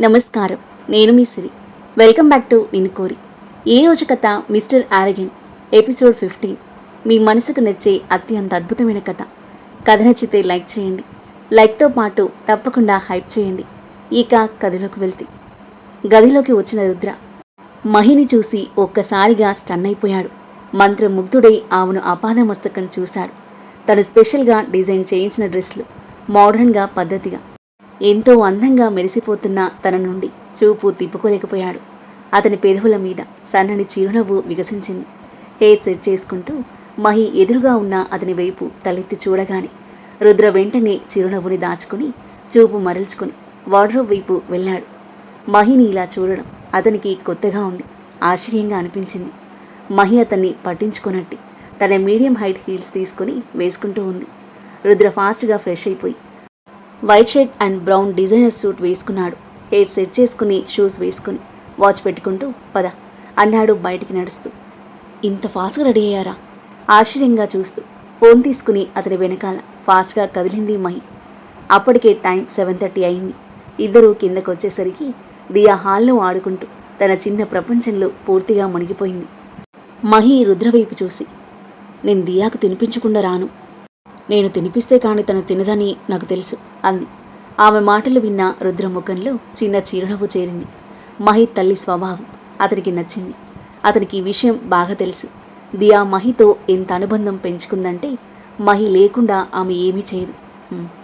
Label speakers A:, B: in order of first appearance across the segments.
A: నమస్కారం. నేను మీ Siri. Welcome back to Ninnu Kori. ఈ రోజు కథ మిస్టర్ ఆరగెన్ ఎపిసోడ్ ఫిఫ్టీన్. మీ మనసుకు నచ్చే అత్యంత అద్భుతమైన కథ. కథ నచ్చితే లైక్ చేయండి. లైక్తో పాటు తప్పకుండా హైప్ చేయండి. ఇక కథలోకి వెళ్తే. గదిలోకి వచ్చిన రుద్ర మహిని చూసి ఒక్కసారిగా స్టన్ అయిపోయాడు. మంత్రముగ్ధుడై ఆమెను అపాదమస్తకం చూశాడు. తను స్పెషల్గా డిజైన్ చేయించిన డ్రెస్లు మోడర్న్గా పద్ధతిగా. ఎంతో అందంగా మెరిసిపోతున్న తన నుండి చూపు తిప్పుకోలేకపోయాడు. అతని పెదవుల మీద సన్నని చిరునవ్వు వికసించింది. హెయిర్ సెట్ చేసుకుంటూ మహి ఎదురుగా ఉన్న అతని వైపు తలెత్తి చూడగానే రుద్ర వెంటనే చిరునవ్వుని దాచుకుని చూపు మరల్చుకుని వార్డ్రోబ్ వైపు వెళ్ళాడు. మహిని ఇలా చూడడం అతనికి కొత్తగా ఉంది ఆశ్చర్యంగా అనిపించింది. మహి అతన్ని పట్టించుకున్నట్టు తన మీడియం హైట్ హీల్స్ తీసుకుని వేసుకుంటూ ఉంది. రుద్ర ఫాస్ట్గా ఫ్రెష్ అయిపోయి white shirt and brown designer suit వేసుకున్నాడు. హెయిర్ సెట్ చేసుకుని షూస్ వేసుకుని వాచ్ పెట్టుకుంటూ పద అన్నాడు బయటికి నడుస్తూ. ఇంత ఫాస్ట్గా రెడీ అయ్యారా? ఆశ్చర్యంగా చూస్తూ ఫోన్ తీసుకుని అతని వెనకాల ఫాస్ట్గా కదిలింది మహి. అప్పటికే టైం సెవెన్ థర్టీ అయింది. ఇద్దరూ కిందకు వచ్చేసరికి దియా హాల్ను ఆడుకుంటూ తన చిన్న ప్రపంచంలో పూర్తిగా మునిగిపోయింది. మహి రుద్రవైపు చూసి నేను దియాకు తినిపించకుండా రాను. నేను తినిపిస్తే కాని తను తినదని నాకు తెలుసు అంది. ఆమె మాటలు విన్న రుద్ర ముఖంలో చిన్న చిరునవ్వు చేరింది. మహి తల్లి స్వభావం అతనికి నచ్చింది. అతనికి ఈ విషయం బాగా తెలుసు. దియా మహితో ఎంత అనుబంధం పెంచుకుందంటే మహి లేకుండా ఆమె ఏమీ చేయదు.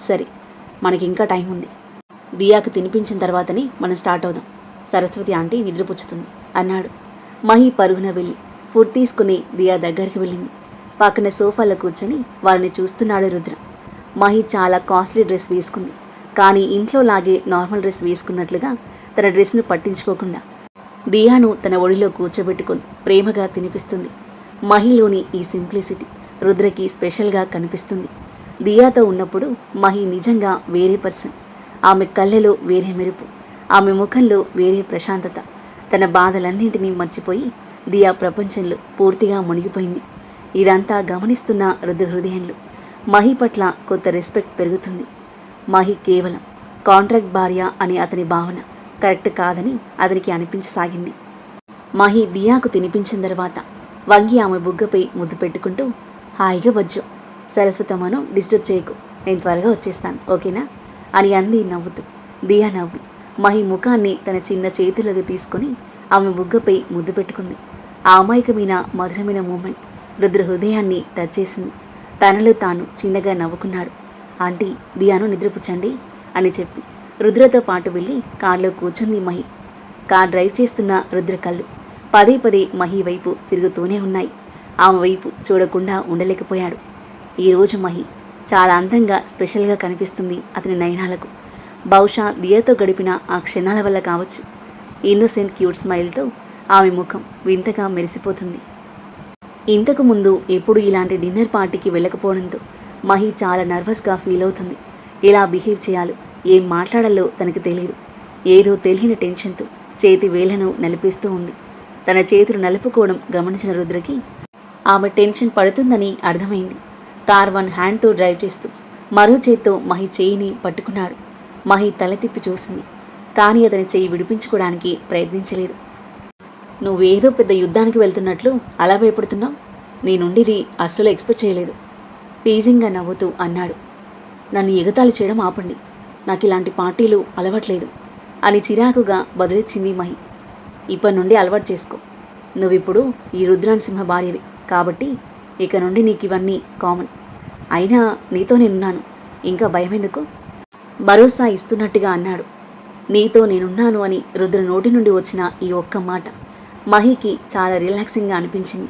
A: సరే మనకి ఇంకా టైం ఉంది. దియాకు తినిపించిన తర్వాతనే మనం స్టార్ట్ అవుదాం. సరస్వతి ఆంటీ నిద్రపుచ్చుతుంది. అన్నాడు. మహి పరుగున వెళ్ళి ఫుడ్ తీసుకుని దియా దగ్గరికి వెళ్ళింది. పక్కన సోఫాలో కూర్చొని వారిని చూస్తున్నాడు రుద్ర. మహి చాలా కాస్ట్లీ డ్రెస్ వేసుకుంది. కానీ ఇంట్లో లాగే నార్మల్ డ్రెస్ వేసుకున్నట్లుగా తన డ్రెస్ను పట్టించుకోకుండా దియాను తన ఒడిలో కూర్చోబెట్టుకొని ప్రేమగా తినిపిస్తుంది. మహిలోని ఈ సింప్లిసిటీ రుద్రకి స్పెషల్గా కనిపిస్తుంది. దియాతో ఉన్నప్పుడు మహి నిజంగా వేరే పర్సన్. ఆమె కళ్ళలో వేరే మెరుపు. ఆమె ముఖంలో వేరే ప్రశాంతత. తన బాధలన్నింటినీ మర్చిపోయి దియా ప్రపంచంలో పూర్తిగా మునిగిపోయింది. ఇదంతా గమనిస్తున్న రుద్రహృదయంలో మహి పట్ల కొత్త రెస్పెక్ట్ పెరుగుతుంది. మహి కేవలం కాంట్రాక్ట్ భార్య అనే అతని భావన కరెక్ట్ కాదని అతనికి అనిపించసాగింది. మహి దియాకు తినిపించిన తర్వాత వంగి ఆమె బుగ్గపై ముద్దు పెట్టుకుంటూ హాయిగా బజ్జు సరస్వతమ్మను డిస్టర్బ్ చేయకు నేను త్వరగా వచ్చేస్తాను ఓకేనా? అని అంది నవ్వుతూ. దియా నవ్వి మహి ముఖాన్ని తన చిన్న చేతులకు తీసుకుని ఆమె బుగ్గపై ముద్దు పెట్టుకుంది. ఆ అమాయకమైన మధురమైన మూమెంట్ రుద్ర హృదయాన్ని టచ్ చేసింది. తనలో తాను చిన్నగా నవ్వుకున్నాడు. ఆంటీ దియాను నిద్రపుచ్చండి అని చెప్పి రుద్రతో పాటు వెళ్ళి కార్లో కూర్చుంది మహి. కార్ డ్రైవ్ చేస్తున్న రుద్ర కళ్ళు పదే పదే మహి వైపు తిరుగుతూనే ఉన్నాయి. ఆమె వైపు చూడకుండా ఉండలేకపోయాడు. ఈరోజు మహి చాలా అందంగా స్పెషల్గా కనిపిస్తుంది అతని నయనాలకు. బహుశా దియతో గడిపిన ఆ క్షణాల వల్ల కావచ్చు. ఇన్నోసెంట్ క్యూట్ స్మైల్తో ఆమె ముఖం వింతగా మెరిసిపోతుంది. ఇంతకు ముందు ఎప్పుడు ఇలాంటి డిన్నర్ పార్టీకి వెళ్ళకపోవడంతో మహి చాలా నర్వస్గా ఫీల్ అవుతుంది. ఎలా బిహేవ్ చేయాలో ఏం మాట్లాడాలో తనకు తెలియదు ఏదో తెలియని టెన్షన్తో చేతి వేళ్ళను నలిపిస్తూ ఉంది. తన చేతులు నలుపుకోవడం గమనించిన రుద్రకి ఆమె టెన్షన్ పడుతుందని అర్థమైంది. కార్ వన్ హ్యాండ్తో డ్రైవ్ చేస్తూ మరో చేత్తో మహి చేయిని పట్టుకున్నాడు. మహి తల తిప్పి చూసింది. కానీ అతని చేయి విడిపించుకోవడానికి ప్రయత్నించలేదు. నువ్వేదో పెద్ద యుద్ధానికి వెళ్తున్నట్లు అలా భయపడుతున్నావు? నీ అస్సలు ఎక్స్పెక్ట్ చేయలేదు. టీజింగ్గా నవ్వుతూ అన్నాడు. నన్ను ఎగతాళి చేయడం ఆపండి. నాకు ఇలాంటి పార్టీలు అలవట్లేదు అని చిరాకుగా బదిలిచ్చింది మహి. ఇప్పటి నుండి అలవాటు చేసుకో. నువ్విప్పుడు ఈ రుద్రాన్సింహ భార్యవి కాబట్టి ఇక నుండి నీకు ఇవన్నీ కామన్. అయినా నీతో నేనున్నాను. ఇంకా భయం ఎందుకు భరోసా ఇస్తున్నట్టుగా అన్నాడు. నీతో నేనున్నాను అని రుద్ర నోటి నుండి వచ్చిన ఈ ఒక్క మాట మహికి చాలా రిలాక్సింగ్గా అనిపించింది.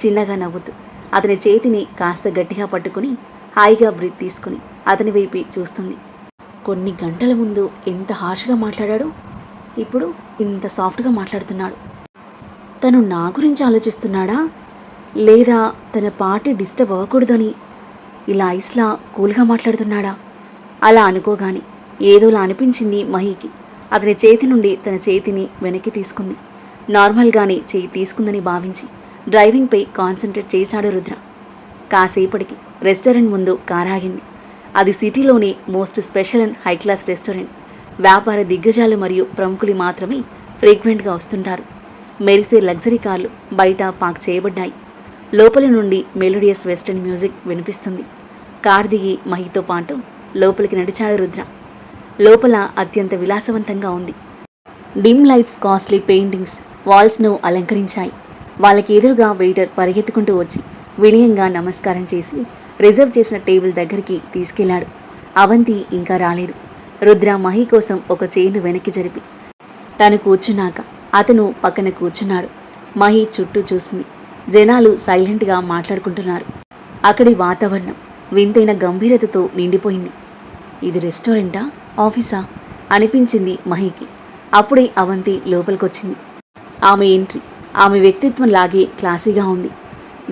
A: చిన్నగా నవ్వుతూ అతని చేతిని కాస్త గట్టిగా పట్టుకుని హాయిగా బ్రీత్ తీసుకుని అతని వైపు చూస్తుంది. కొన్ని గంటల ముందు ఎంత హార్ష్గా మాట్లాడాడు? ఇప్పుడు ఇంత సాఫ్ట్గా మాట్లాడుతున్నాడు. తను నా గురించి ఆలోచిస్తున్నాడా? లేదా తన పార్టీ డిస్టర్బ్ అవ్వకూడదని ఇలా ఐస్లా కూల్గా మాట్లాడుతున్నాడా? అలా అనుకోగాని ఏదోలా అనిపించింది మహికి. అతని చేతి నుండి తన చేతిని వెనక్కి తీసుకుంది. నార్మల్గానే చేయి తీసుకుందని భావించి డ్రైవింగ్పై కాన్సన్ట్రేట్ చేశాడు రుద్ర. కాసేపటికి రెస్టారెంట్ ముందు కారాగింది అది సిటీలోని most special and high class restaurant. వ్యాపార దిగ్గజాలు మరియు ప్రముఖులు మాత్రమే ఫ్రీక్వెంట్గా వస్తుంటారు. మెరిసే లగ్జరీ కార్లు బయట పార్క్ చేయబడ్డాయి. లోపలి నుండి మెలోడియస్ వెస్టర్న్ మ్యూజిక్ వినిపిస్తుంది. కార్ దిగి మహితో పాటు లోపలికి నడిచాడు రుద్ర. లోపల అత్యంత విలాసవంతంగా ఉంది. డిమ్ లైట్స్ కాస్ట్లీ పెయింటింగ్స్ వాల్స్ను అలంకరించాయి. వాళ్ళకి ఎదురుగా వెయిటర్ పరిగెత్తుకుంటూ వచ్చి వినయంగా నమస్కారం చేసి రిజర్వ్ చేసిన టేబుల్ దగ్గరికి తీసుకెళ్ళాడు. అవంతి ఇంకా రాలేదు. రుద్ర మహి కోసం ఒక చేయిను వెనక్కి జరిపి తను కూర్చున్నాక అతను పక్కన కూర్చున్నాడు. మహి చుట్టూ చూసింది. జనాలు సైలెంట్గా మాట్లాడుకుంటున్నారు. అక్కడి వాతావరణం వింతైన గంభీరతతో నిండిపోయింది. ఇది రెస్టారెంటా? ఆఫీసా? అనిపించింది మహికి. అప్పుడే అవంతి లోపలికొచ్చింది. ఆమె ఎంట్రీ ఆమె వ్యక్తిత్వం లాగే క్లాసీగా ఉంది.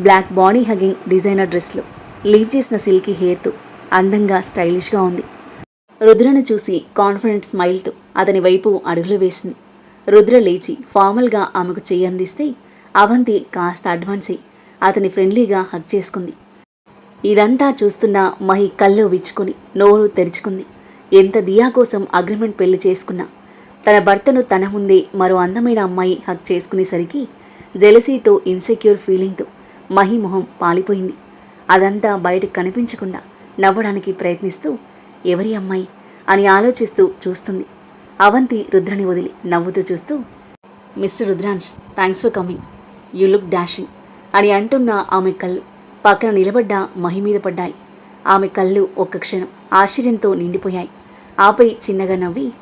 A: బ్లాక్ బాడీ హగింగ్ డిజైనర్ డ్రెస్లో లీవ్ చేసిన సిల్కీ హెయిర్తో అందంగా స్టైలిష్గా ఉంది. రుద్రను చూసి కాన్ఫిడెంట్ స్మైల్తో అతని వైపు అడుగులు వేసింది. రుద్ర లేచి ఫార్మల్గా ఆమెకు చెయ్యి అందిస్తే అవంతి కాస్త అడ్వాన్స్ అయి అతని ఫ్రెండ్లీగా హక్ చేసుకుంది. ఇదంతా చూస్తున్న మహి కళ్ళు విచ్చుకొని నోరు తెరుచుకుంది. ఎంత దియా కోసం అగ్రిమెంట్ పెళ్ళి చేసుకున్నా తన భర్తను తన ముందే మరో అందమైన అమ్మాయి హక్ చేసుకునేసరికి జెలసీతో ఇన్సెక్యూర్ ఫీలింగ్తో మహి మొహం పాలిపోయింది. అదంతా బయటకు కనిపించకుండా నవ్వడానికి ప్రయత్నిస్తూ ఎవరి అమ్మాయి? అని ఆలోచిస్తూ చూస్తుంది. అవంతి రుద్రని వదిలి నవ్వుతూ చూస్తూ mister Rudransh thanks for coming you look dashing అని అంటున్న ఆమె కళ్ళు పక్కన నిలబడ్డ మహి మీద పడ్డాయి. ఆమె కళ్ళు ఒక్క క్షణం ఆశ్చర్యంతో నిండిపోయాయి. ఆపై చిన్నగా నవ్వి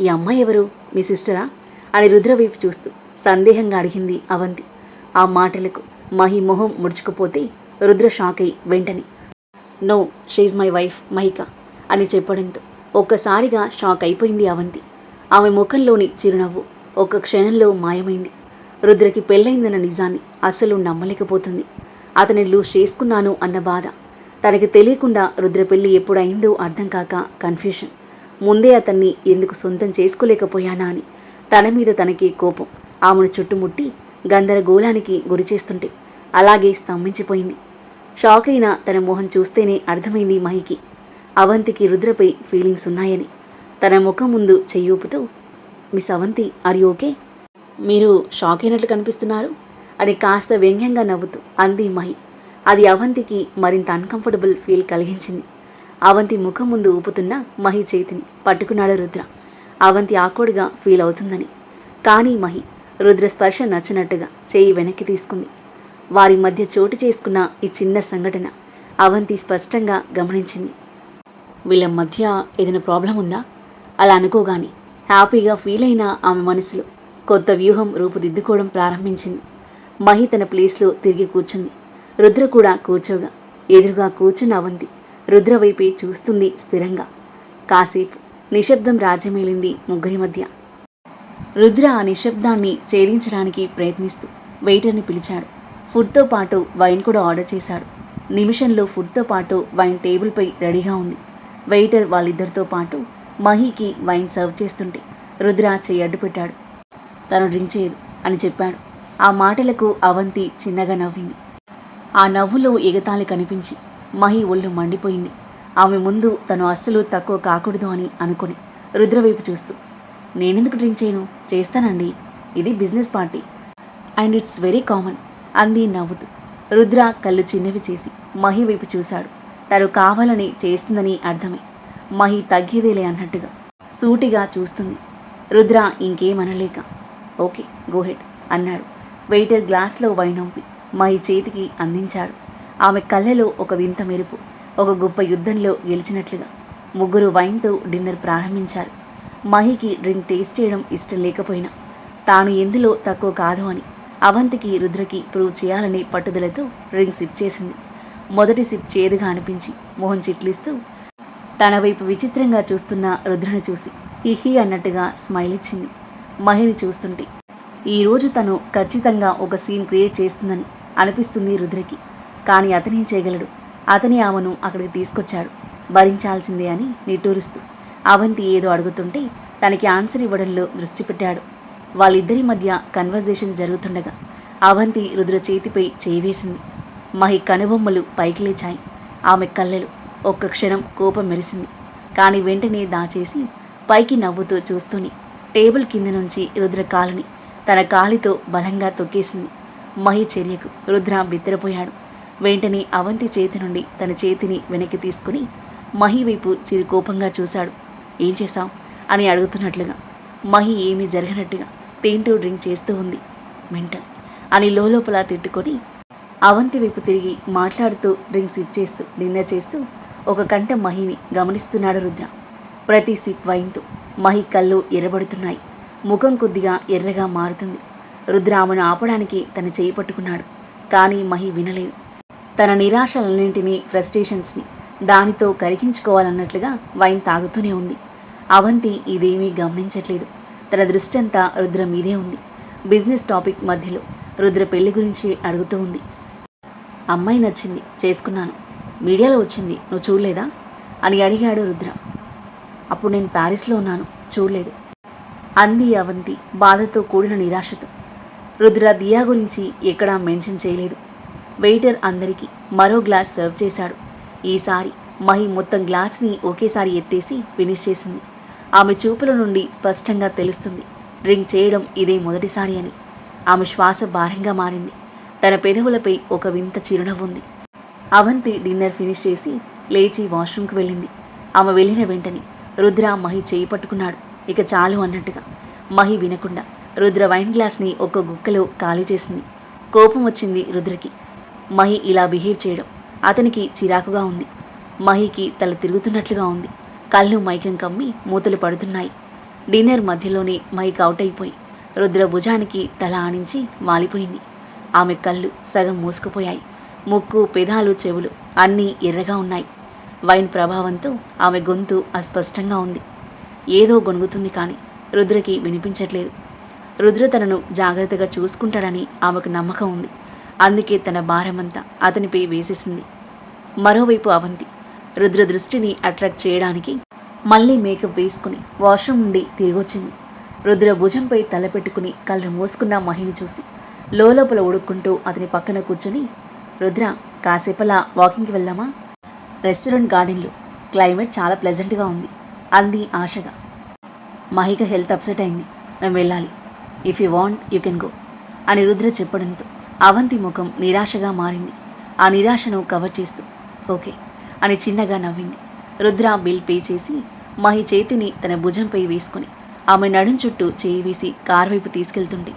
A: ఈ అమ్మాయి ఎవరు? మీ సిస్టరా? అని రుద్రవైపు చూస్తూ సందేహంగా అడిగింది అవంతి. ఆ మాటలకు మహి మొహం ముడుచుకుపోతే రుద్ర షాక్ అయి వెంటనే. No she's my wife Mahika అని చెప్పడంతో ఒక్కసారిగా షాక్ అయిపోయింది అవంతి. ఆమె ముఖంలోని చిరునవ్వు ఒక్క క్షణంలో మాయమైంది. రుద్రకి పెళ్ళైందన్న నిజాన్ని అస్సలు నమ్మలేకపోతుంది. అతని లూజ్ చేసుకున్నాను అన్న బాధ తనకి తెలియకుండా రుద్ర పెళ్ళి ఎప్పుడైందో అర్థం కాక కన్ఫ్యూషన్. ముందే అతన్ని ఎందుకు సొంతం చేసుకోలేకపోయానా అని. తన మీద తనకి కోపం. ఆమెను చుట్టుముట్టి గందరగోళానికి గురి చేస్తుంటే అలాగే స్తంభించిపోయింది. షాక్ అయిన తన మొహం చూస్తేనే అర్థమైంది మహికి. అవంతికి రుద్రపై ఫీలింగ్స్ ఉన్నాయని. తన ముఖం ముందు చెయ్యూపుతూ మిస్ అవంతి ఆర్ ఓకే? మీరు షాక్ అయినట్లు కనిపిస్తున్నారు అని కాస్త వ్యంగ్యంగా నవ్వుతూ అంది మహి. అది అవంతికి మరింత అన్కంఫర్టబుల్ ఫీల్ కలిగించింది. అవంతి ముఖం ముందు ఊపుతున్న మహి చేతిని పట్టుకున్నాడు రుద్ర. అవంతి ఆకోడుగా ఫీల్ అవుతుందని. కానీ మహి రుద్ర స్పర్శ నచ్చినట్టుగా చేయి వెనక్కి తీసుకుంది. వారి మధ్య చోటు చేసుకున్న ఈ చిన్న సంఘటన అవంతి స్పష్టంగా గమనించింది. వీళ్ళ మధ్య ఏదైనా ప్రాబ్లం ఉందా? అలా అనుకోగాని హ్యాపీగా ఫీల్ అయిన ఆమె మనసులో కొత్త వ్యూహం రూపుదిద్దుకోవడం ప్రారంభించింది. మహి తన ప్లేస్లో తిరిగి కూర్చుంది. రుద్ర కూడా కూర్చోగా ఎదురుగా కూర్చున్న అవంతి రుద్ర వైపే చూస్తుంది స్థిరంగా. కాసేపు నిశ్శబ్దం రాజ్యమేలింది ముగ్గురి మధ్య. రుద్ర ఆ నిశ్శబ్దాన్ని ఛేదించడానికి ప్రయత్నిస్తూ వెయిటర్ని పిలిచాడు. ఫుడ్తో పాటు వైన్ కూడా ఆర్డర్ చేశాడు. నిమిషంలో ఫుడ్తో పాటు వైన్ టేబుల్పై రెడీగా ఉంది. వెయిటర్ వాళ్ళిద్దరితో పాటు మహీకి వైన్ సర్వ్ చేస్తుంటే రుద్ర చెయ్యి అడ్డు పెట్టాడు. తను డ్రింక్ చేయదు అని చెప్పాడు. ఆ మాటలకు అవంతి చిన్నగా నవ్వింది. ఆ నవ్వులో ఎగతాళి కనిపించి మహి ఒళ్ళు మండిపోయింది. ఆమె ముందు తను అస్సలు తక్కువ కాకూడదు అని అనుకుని రుద్రవైపు చూస్తూ నేనెందుకు డ్రింక్ చేయను? చేస్తానండి. ఇది business party. And it's very common అంది నవ్వుతూ. రుద్ర కళ్ళు చిన్నవి చేసి మహి వైపు చూశాడు. తను కావాలని చేస్తుందని అర్థమై. మహి తగ్గేదేలే అన్నట్టుగా సూటిగా చూస్తుంది. రుద్ర ఇంకేమనలేక ఓకే గోహెడ్ అన్నాడు. వెయిటర్ గ్లాస్లో వైనంపి మహి చేతికి అందించాడు. ఆమె కళ్ళలో ఒక వింత మెరుపు ఒక గొప్ప యుద్ధంలో గెలిచినట్లుగా. ముగ్గురు వైన్తో డిన్నర్ ప్రారంభించారు. మహికి డ్రింక్ టేస్ట్ చేయడం ఇష్టం లేకపోయినా తాను ఎందులో తక్కువ కాదు అని అవంతికి రుద్రకి ప్రూవ్ చేయాలనే పట్టుదలతో డ్రింక్ సిప్ చేసింది. మొదటి సిప్ చేదుగా అనిపించి మొహం చిట్లిస్తూ తన వైపు విచిత్రంగా చూస్తున్న రుద్రను చూసి ఇహి అన్నట్టుగా స్మైల్ ఇచ్చింది. మహిని చూస్తుంటే ఈరోజు తను ఖచ్చితంగా ఒక సీన్ క్రియేట్ చేస్తుందని అనిపిస్తుంది రుద్రకి. కానీ అతనేం చేయగలడు. అతని ఆమెను అక్కడికి తీసుకొచ్చాడు. భరించాల్సిందే అని నిట్టూరుస్తూ. అవంతి ఏదో అడుగుతుంటే తనకి ఆన్సర్ ఇవ్వడంలో దృష్టి పెట్టాడు. వాళ్ళిద్దరి మధ్య కన్వర్జేషన్ జరుగుతుండగా అవంతి రుద్ర చేతిపై చేయివేసింది మహి కనుబొమ్మలు పైకి లేచాయి. ఆమె కళ్ళెలు ఒక్క క్షణం కోపం మెరిసింది. కానీ వెంటనే దాచేసి పైకి నవ్వుతూ చూస్తూనే టేబుల్ కింద నుంచి రుద్ర కాలుని తన కాలితో బలంగా తొక్కేసింది. మహి చర్యకు రుద్ర బిత్తరపోయాడు. వెంటనే అవంతి చేతి నుండి తన చేతిని వెనక్కి తీసుకుని మహి వైపు చిరు కోపంగా చూశాడు. ఏం చేశావు? అని అడుగుతున్నట్లుగా. మహి ఏమీ జరగనట్టుగా తింటూ డ్రింక్ చేస్తూ ఉంది. మెంటల్ అని లోపల తిట్టుకొని అవంతి వైపు తిరిగి మాట్లాడుతూ డ్రింక్ సిప్ చేస్తూ డిన్నర్ చేస్తూ ఒక కంట మహిని గమనిస్తున్నాడు రుద్ర. ప్రతి సిప్ వైన్తో మహి కళ్ళు ఎర్రబడుతున్నాయి. ముఖం కొద్దిగా ఎర్రగా మారుతుంది. రుద్ర ఆమెను ఆపడానికి తన చేయి పట్టుకున్నాడు. కానీ మహి వినలేదు. తన నిరాశలన్నింటినీ ఫ్రస్ట్రేషన్స్ని దానితో కరిగించుకోవాలన్నట్లుగా వైన్ తాగుతూనే ఉంది. అవంతి ఇదేమీ గమనించట్లేదు. తన దృష్టి అంతా రుద్ర మీదే ఉంది. బిజినెస్ టాపిక్ మధ్యలో రుద్ర పెళ్ళి గురించి అడుగుతూ ఉంది. అమ్మాయి నచ్చింది చేసుకున్నాను. మీడియాలో వచ్చింది నువ్వు చూడలేదా? అని అడిగాడు రుద్ర. అప్పుడు నేను ప్యారిస్లో ఉన్నాను చూడలేదు. అంది అవంతి బాధతో కూడిన నిరాశతో. రుద్ర దియా గురించి ఎక్కడా మెన్షన్ చేయలేదు. వెయిటర్ అందరికీ మరో గ్లాస్ సర్వ్ చేశాడు. ఈసారి మహి మొత్తం గ్లాస్ని ఒకేసారి ఎత్తేసి ఫినిష్ చేసింది. ఆమె చూపుల నుండి స్పష్టంగా తెలుస్తుంది డ్రింక్ చేయడం ఇదే మొదటిసారి అని. ఆమె శ్వాస భారంగా మారింది. తన పెదవులపై ఒక వింత చిరునవ్వు ఉంది. అవంతి డిన్నర్ ఫినిష్ చేసి లేచి వాష్రూమ్కి వెళ్ళింది. ఆమె వెళ్ళిన వెంటనే రుద్ర మహి చేయి పట్టుకున్నాడు. ఇక చాలు అన్నట్టుగా. మహి వినకుండా రుద్ర వైన్ గ్లాస్ని ఒక గుక్కలో ఖాళీ చేసింది. కోపం వచ్చింది రుద్రకి. మహి ఇలా బిహేవ్ చేయడం అతనికి చిరాకుగా ఉంది. మహికి తల తిరుగుతున్నట్లుగా ఉంది. కళ్ళు మైకం కమ్మి మూతలు పడుతున్నాయి. డిన్నర్ మధ్యలోనే మైక్ అవుట్ అయిపోయి రుద్ర భుజానికి తల ఆనించి వాలిపోయింది. ఆమె కళ్ళు సగం మూసుకుపోయాయి. ముక్కు పెదాలు చెవులు అన్నీ ఎర్రగా ఉన్నాయి. వైన్ ప్రభావంతో ఆమె గొంతు అస్పష్టంగా ఉంది. ఏదో గొణుగుతుంది కానీ రుద్రకి వినిపించట్లేదు. రుద్ర తనను జాగ్రత్తగా చూసుకుంటాడని ఆమెకు నమ్మకం ఉంది. అందుకే తన భారమంతా అతనిపై వేసేసింది. మరోవైపు అవంతి రుద్ర దృష్టిని అట్రాక్ట్ చేయడానికి మళ్ళీ మేకప్ వేసుకుని వాష్రూమ్ నుండి తిరిగొచ్చింది. రుద్ర భుజంపై తల పెట్టుకుని కళ్ళు మూసుకున్న మహిని చూసి లోపల ఉడుక్కుంటూ అతని పక్కన కూర్చొని రుద్ర కాసేపలా వాకింగ్కి వెళ్దామా? రెస్టారెంట్ గార్డెన్లో క్లైమేట్ చాలా ప్లెజెంట్గా ఉంది అంది ఆశగా. మహిక హెల్త్ అప్సెట్ అయింది. మేము వెళ్ళాలి. If you want you can go అని రుద్ర చెప్పడంతో అవంతి ముఖం నిరాశగా మారింది. ఆ నిరాశను కవర్ చేస్తూ ఓకే అని చిన్నగా నవ్వింది. రుద్ర బిల్ పే చేసి మహి చేతిని తన భుజంపై వేసుకుని ఆమె నడుం చుట్టూ చేయి వేసి కార్ వైపు తీసుకెళ్తుంటే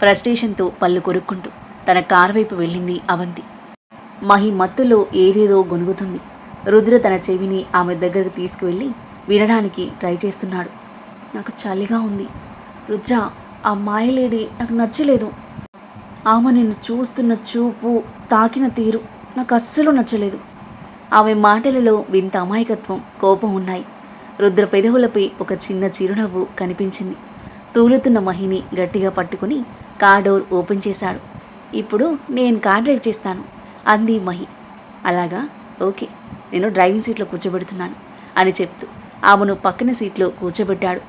A: ఫ్రస్ట్రేషన్తో పళ్ళు కొరుక్కుంటూ తన కార్ వైపు వెళ్ళింది అవంతి. మహి మత్తులో ఏదేదో గొనుగుతుంది రుద్ర తన చెవిని ఆమె దగ్గరకు తీసుకువెళ్ళి వినడానికి ట్రై చేస్తున్నాడు. నాకు చలిగా ఉంది. రుద్ర ఆ మాయలేడి నాకు నచ్చలేదు. ఆమె నిన్ను చూస్తున్న చూపు తాకిన తీరు నాకు అస్సలు నచ్చలేదు. ఆమె మాటలలో వింత అమాయకత్వం కోపం ఉన్నాయి. రుద్ర పెదవులపై ఒక చిన్న చిరునవ్వు కనిపించింది. తూలుతున్న మహిని గట్టిగా పట్టుకుని కార్ డోర్ ఓపెన్ చేశాడు. ఇప్పుడు నేను కార్ డ్రైవ్ చేస్తాను అంది మహి. అలాగా? ఓకే. నేను డ్రైవింగ్ సీట్లో కూర్చోబెడుతున్నాను అని చెప్తూ ఆమెను పక్కన సీట్లో కూర్చోబెట్టాడు.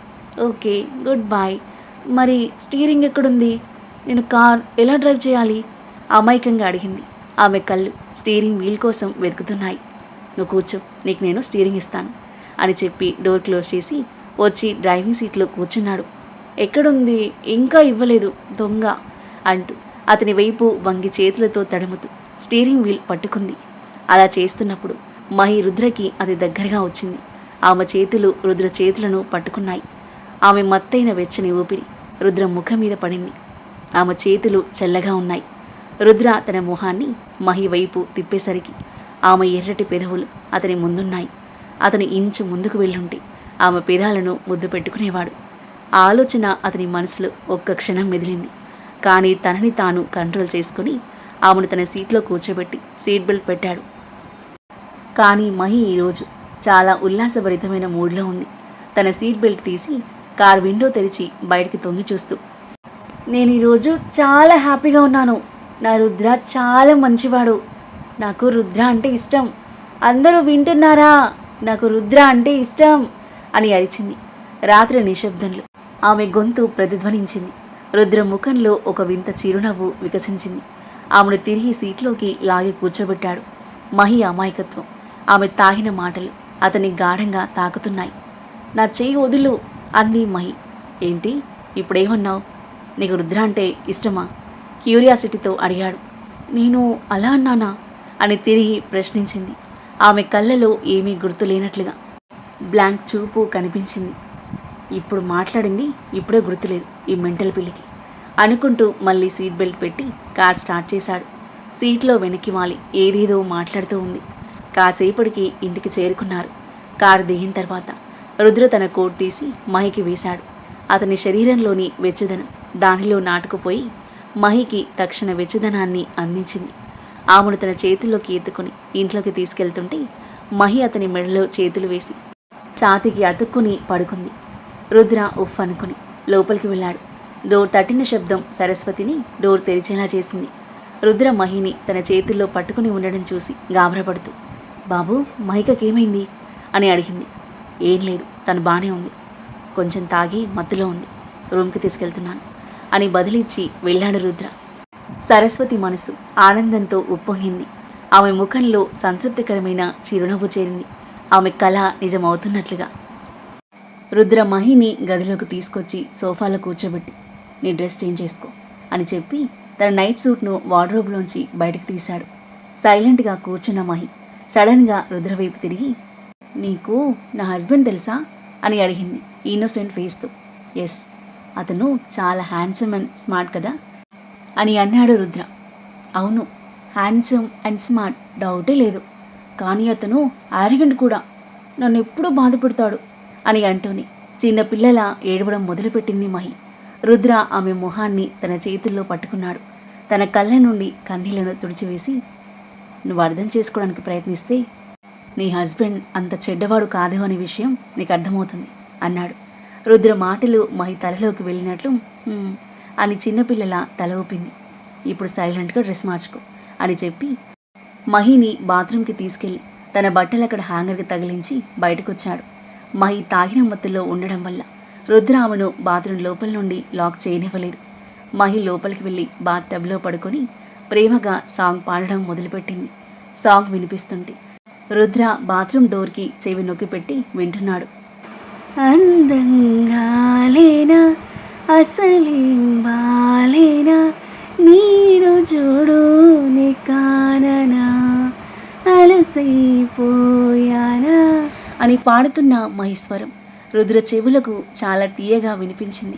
A: ఓకే గుడ్ బాయ్ మరి స్టీరింగ్ ఎక్కడుంది? నేను కార్ ఎలా డ్రైవ్ చేయాలి? అమాయకంగా అడిగింది. ఆమె కళ్ళు స్టీరింగ్ వీల్ కోసం వెతుకుతున్నాయి. నువ్వు కూర్చో నీకు నేను స్టీరింగ్ ఇస్తాను అని చెప్పి డోర్ క్లోజ్ చేసి వచ్చి డ్రైవింగ్ సీట్లో కూర్చున్నాడు. ఎక్కడుంది? ఇంకా ఇవ్వలేదు దొంగ అంటూ అతని వైపు వంగి చేతులతో తడుముతూ స్టీరింగ్ వీల్ పట్టుకుంది. అలా చేస్తున్నప్పుడు మహి రుద్రకి అది దగ్గరగా వచ్చింది. ఆమె చేతులు రుద్ర చేతులను పట్టుకున్నాయి. ఆమె మత్తైన వెచ్చని ఊపిరి రుద్ర ముఖం మీద పడింది. ఆమె చేతులు చల్లగా ఉన్నాయి. రుద్ర తన మొహాన్ని మహి వైపు తిప్పేసరికి ఆమె ఎర్రటి పెదవులు అతని ముందున్నాయి. అతను ఇంచు ముందుకు వెళ్ళుంటే ఆమె పెదాలను ముద్దు పెట్టుకునేవాడు. ఆలోచన అతని మనసులో ఒక్క క్షణం మెదిలింది. కానీ తనని తాను కంట్రోల్ చేసుకుని ఆమెను తన సీట్లో కూర్చోబెట్టి సీట్ బెల్ట్ పెట్టాడు. కానీ మహి ఈరోజు చాలా ఉల్లాసభరితమైన మూడ్లో ఉంది. తన సీట్ బెల్ట్ తీసి కార్ విండో తెరిచి బయటికి తొంగి చూస్తూ నేను ఈరోజు చాలా హ్యాపీగా ఉన్నాను. నా రుద్ర చాలా మంచివాడు. నాకు రుద్ర అంటే ఇష్టం. అందరూ వింటున్నారా? నాకు రుద్ర అంటే ఇష్టం అని అరిచింది. రాత్రి నిశ్శబ్దంలో ఆమె గొంతు ప్రతిధ్వనించింది. రుద్ర ముఖంలో ఒక వింత చిరునవ్వు వికసించింది. ఆమెను తిరిగి సీట్లోకి లాగి కూర్చోబెట్టాడు. మహి అమాయకత్వం. ఆమె తాగిన మాటలు అతని గాఢంగా తాకుతున్నాయి. నా చేయి వదులు అంది మహి. ఏంటి? ఇప్పుడేమన్నావు? నీకు రుద్ర అంటే ఇష్టమా? క్యూరియాసిటీతో అడిగాడు. నేను అలా అన్నానా? అని తిరిగి ప్రశ్నించింది. ఆమె కళ్ళలో ఏమీ గుర్తు లేనట్లుగా. బ్లాంక్ చూపు కనిపించింది. ఇప్పుడు మాట్లాడింది ఇప్పుడే గుర్తులేదు ఈ మెంటల్ పిల్లికి. అనుకుంటూ మళ్ళీ సీట్ బెల్ట్ పెట్టి కార్ స్టార్ట్ చేశాడు. సీట్లో వెనక్కి వాలి ఏదేదో మాట్లాడుతూ ఉంది. కాసేపటికి ఇంటికి చేరుకున్నారు. కారు దిగిన తర్వాత రుద్ర తన కోట్ తీసి మహికి వేశాడు. అతని శరీరంలోని వెచ్చదనం దానిలో నాటుకుపోయి మహికి తక్షణ వెచ్చదనాన్ని అందించింది. ఆమెను తన చేతుల్లోకి ఎత్తుకుని ఇంట్లోకి తీసుకెళ్తుంటే మహి అతని మెడలో చేతులు వేసి ఛాతికి అతుక్కుని పడుకుంది. రుద్ర ఉఫ్ అనుకుని లోపలికి వెళ్ళాడు. డోర్ తట్టిన శబ్దం సరస్వతిని డోర్ తెరిచేలా చేసింది. రుద్ర మహిని తన చేతుల్లో పట్టుకుని ఉండడం చూసి గాబరపడుతూ బాబు మహికకేమైంది అని అడిగింది. ఏం లేదు తను బాగానే ఉంది. కొంచెం తాగి మత్తులో ఉంది. రూమ్కి తీసుకెళ్తున్నాను. అని బదిలిచ్చి వెళ్ళాడు రుద్ర. సరస్వతి మనసు ఆనందంతో ఉప్పొంగింది. ఆమె ముఖంలో సంతృప్తికరమైన చిరునవ్వు చేరింది. ఆమె కళ నిజమవుతున్నట్లుగా. రుద్ర మహిని గదిలోకి తీసుకొచ్చి సోఫాలో కూర్చోబెట్టి. నీ డ్రెస్ చేంజ్ చేసుకో అని చెప్పి తన నైట్ సూట్ను వార్డ్రోబ్లోంచి బయటకు తీశాడు. సైలెంట్గా కూర్చున్న మహి సడన్గా రుద్ర వైపు తిరిగి నీకు నా హస్బెండ్ తెలుసా? అని అడిగింది. ఇన్నోసెంట్ ఫేస్తో. ఎస్ అతను చాలా హ్యాండ్సమ్ అండ్ స్మార్ట్ కదా అని అన్నాడు రుద్ర. అవును హ్యాండ్సమ్ అండ్ స్మార్ట్ డౌటే లేదు. కానీ అతను యారిగెంట్ కూడా. నన్ను ఎప్పుడూ బాధపడతాడు అని అంటూనే చిన్న పిల్లల ఏడవడం మొదలుపెట్టింది మహి. రుద్ర ఆమె మొహాన్ని తన చేతుల్లో పట్టుకున్నాడు. తన కళ్ళ నుండి కన్నీళ్ళను తుడిచివేసి నువ్వు అర్థం చేసుకోవడానికి ప్రయత్నిస్తే నీ హస్బెండ్ అంత చెడ్డవాడు కాదు అనే విషయం నీకు అర్థమవుతుంది అన్నాడు. రుద్ర మాటలు మహి తలలోకి వెళ్ళినట్లు అని చిన్నపిల్లల తల ఊపింది. ఇప్పుడు సైలెంట్గా డ్రెస్ మార్చుకో అని చెప్పి మహిని బాత్రూమ్కి తీసుకెళ్ళి తన బట్టలు అక్కడ హ్యాంగర్కి తగిలించి బయటకొచ్చాడు. మహి తాగిన మత్తులో ఉండడం వల్ల రుద్ర ఆమెను బాత్రూమ్ లోపల నుండి లాక్ చేయనివ్వలేదు. మహి లోపలికి వెళ్ళి బాత్ టబ్లో పడుకొని ప్రేమగా సాంగ్ పాడడం మొదలుపెట్టింది. సాంగ్ వినిపిస్తుంటే రుద్ర బాత్రూమ్ డోర్కి చెవి నొక్కి పెట్టి వింటున్నాడు. అందంగా లేనా అసలేం బాలేనా నీడు చూడు నీ కాననా అలసైపోయానా? అని పాడుతున్న మహేశ్వరం రుద్ర చెవులకు చాలా తీయగా వినిపించింది.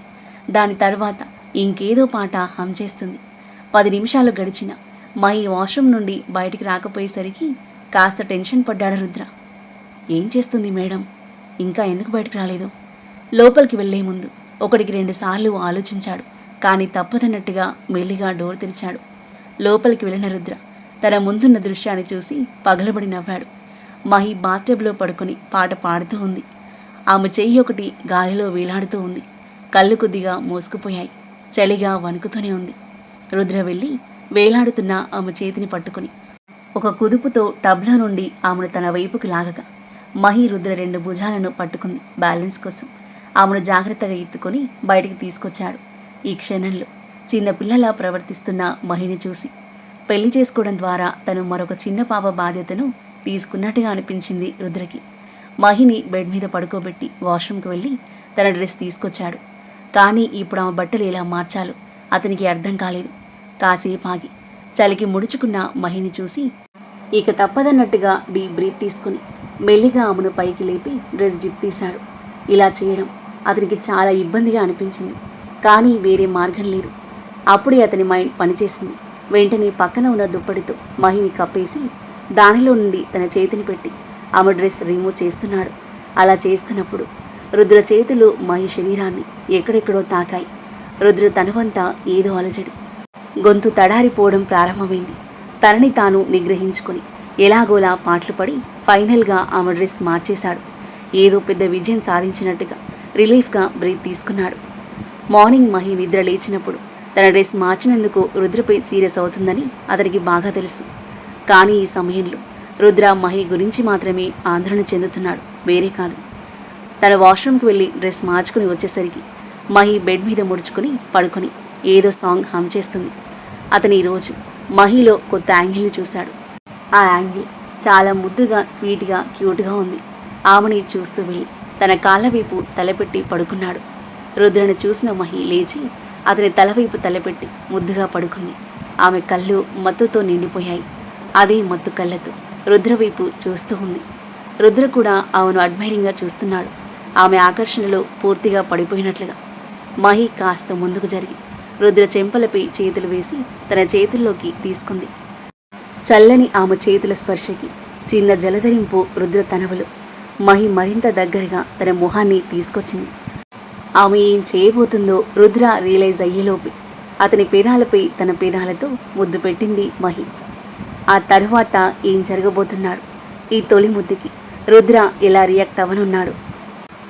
A: దాని తర్వాత ఇంకేదో పాట హం చేస్తుంది. పది నిమిషాలు గడిచిన మహి వాష్రూమ్ నుండి బయటికి రాకపోయేసరికి కాస్త టెన్షన్ పడ్డాడు రుద్ర. ఏం చేస్తుంది మేడం? ఇంకా ఎందుకు బయటకు రాలేదు? లోపలికి వెళ్ళే ముందు ఒకటికి రెండు సార్లు ఆలోచించాడు. కానీ తప్పదన్నట్టుగా మెల్లిగా డోర్ తెరిచాడు. లోపలికి వెళ్ళిన రుద్ర తన ముందున్న దృశ్యాన్ని చూసి పగలబడి నవ్వాడు. మహి బాత్టబ్లో పడుకుని పాట పాడుతూ ఉంది. ఆమె చెయ్యి ఒకటి గాలిలో వేలాడుతూ ఉంది. కళ్ళు కొద్దిగా మోసుకుపోయాయి. చలిగా వణుకుతూనే ఉంది. రుద్ర వెళ్ళి వేలాడుతున్న ఆమె చేతిని పట్టుకుని ఒక కుదుపుతో టబ్లో నుండి ఆమెను తన వైపుకు లాగగా మహి రుద్ర రెండు భుజాలను పట్టుకుంది బ్యాలెన్స్ కోసం. ఆమెను జాగ్రత్తగా ఎత్తుకొని బయటికి తీసుకొచ్చాడు. ఈ క్షణంలో చిన్నపిల్లలా ప్రవర్తిస్తున్న మహిని చూసి. పెళ్ళి చేసుకోవడం ద్వారా తను మరొక చిన్న పాప బాధ్యతను తీసుకున్నట్టుగా అనిపించింది రుద్రకి. మహిని బెడ్ మీద పడుకోబెట్టి వాష్రూమ్కి వెళ్ళి తన డ్రెస్ తీసుకొచ్చాడు. కానీ ఇప్పుడు ఆమె బట్టలు ఎలా మార్చాలో అతనికి అర్థం కాలేదు. కాసేపు ఆగి చలికి ముడుచుకున్న మహిని చూసి ఇక తప్పదన్నట్టుగా డీప్ బ్రీత్ తీసుకుని మెల్లిగా ఆమెను పైకి లేపి డ్రెస్ జిప్ తీశాడు. ఇలా చేయడం అతనికి చాలా ఇబ్బందిగా అనిపించింది. కానీ వేరే మార్గం లేదు. అప్పుడే అతని మైండ్ పనిచేసింది. వెంటనే పక్కన ఉన్న దుప్పటితో మహిని కప్పేసి దానిలో నుండి తన చేతిని పెట్టి ఆమె డ్రెస్ రిమూవ్ చేస్తున్నాడు. అలా చేస్తున్నప్పుడు రుద్ర చేతులు మహి శరీరాన్ని ఎక్కడెక్కడో తాకాయి. రుద్ర తనువంతా ఏదో అలజడి. గొంతు తడారిపోవడం ప్రారంభమైంది. తనని తాను నిగ్రహించుకుని ఎలాగోలా పాటలు పడి ఫైనల్గా ఆమె డ్రెస్ మార్చేశాడు. ఏదో పెద్ద విజయం సాధించినట్టుగా రిలీఫ్గా బ్రీత్ తీసుకున్నాడు. మార్నింగ్ మహి నిద్ర లేచినప్పుడు తన డ్రెస్ మార్చినందుకు రుద్రపై సీరియస్ అవుతుందని అతనికి బాగా తెలుసు. కానీ ఈ సమయంలో రుద్ర మహి గురించి మాత్రమే ఆందోళన చెందుతున్నాడు. వేరే కాదు. తన వాష్రూమ్కి వెళ్ళి డ్రెస్ మార్చుకుని వచ్చేసరికి మహి బెడ్ మీద ముడుచుకుని పడుకొని ఏదో సాంగ్ హమ్ చేస్తుంది. అతని ఈరోజు మహిలో కొత్త యాంగిల్ని చూశాడు. ఆ యాంగిల్ చాలా ముద్దుగా స్వీట్గా క్యూట్గా ఉంది. ఆమెని చూస్తూ వెళ్ళి తన కాళ్ళ వైపు తలపెట్టి పడుకున్నాడు. రుద్రను చూసిన మహి లేచి అతని తలవైపు తలపెట్టి ముద్దుగా పడుకుంది. ఆమె కళ్ళు మత్తుతో నిండిపోయాయి. అదే మత్తు కళ్ళతో రుద్ర వైపు చూస్తూ ఉంది. రుద్ర కూడా ఆమెను అడ్మైరింగ్గా చూస్తున్నాడు. ఆమె ఆకర్షణలో పూర్తిగా పడిపోయినట్లుగా. మహి కాస్త ముందుకు జరిగి రుద్ర చెంపలపై చేతులు వేసి తన చేతుల్లోకి తీసుకుంది. చల్లని ఆమె చేతుల స్పర్శకి చిన్న జలధరింపు రుద్ర తనవులు. మహి మరింత దగ్గరగా తన మొహాన్ని తీసుకొచ్చింది. ఆమె ఏం చేయబోతుందో రుద్ర రియలైజ్ అయ్యేలోపు అతని పేదాలపై తన పేదాలతో ముద్దు పెట్టింది మహి. ఆ తరువాత ఏం జరగబోతున్నాడు? ఈ తొలి ముద్దుకి రుద్ర ఎలా రియాక్ట్ అవ్వనున్నాడు?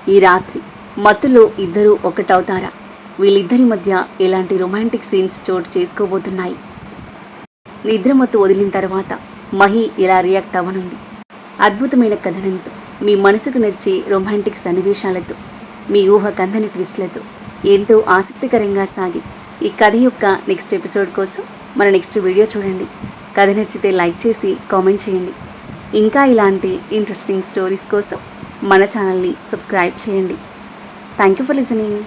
A: ఈ రాత్రి మత్తులో ఇద్దరూ ఒకటవుతారా? వీళ్ళిద్దరి మధ్య ఎలాంటి రొమాంటిక్ సీన్స్ చోటు చేసుకోబోతున్నాయి? నిద్రమత్తు వదిలిన తర్వాత మహి ఇలా రియాక్ట్ అవ్వనుంది. అద్భుతమైన కథనంతో మీ మనసుకు నచ్చే రొమాంటిక్ సన్నివేశాలతో మీ ఊహ కందని ట్విస్ట్లతో ఎంతో ఆసక్తికరంగా సాగి ఈ కథ యొక్క నెక్స్ట్ ఎపిసోడ్ కోసం మన నెక్స్ట్ వీడియో చూడండి. కథ నచ్చితే లైక్ చేసి కామెంట్ చేయండి. ఇంకా ఇలాంటి ఇంట్రెస్టింగ్ స్టోరీస్ కోసం మన ఛానల్ని సబ్స్క్రైబ్ చేయండి. Thank you for listening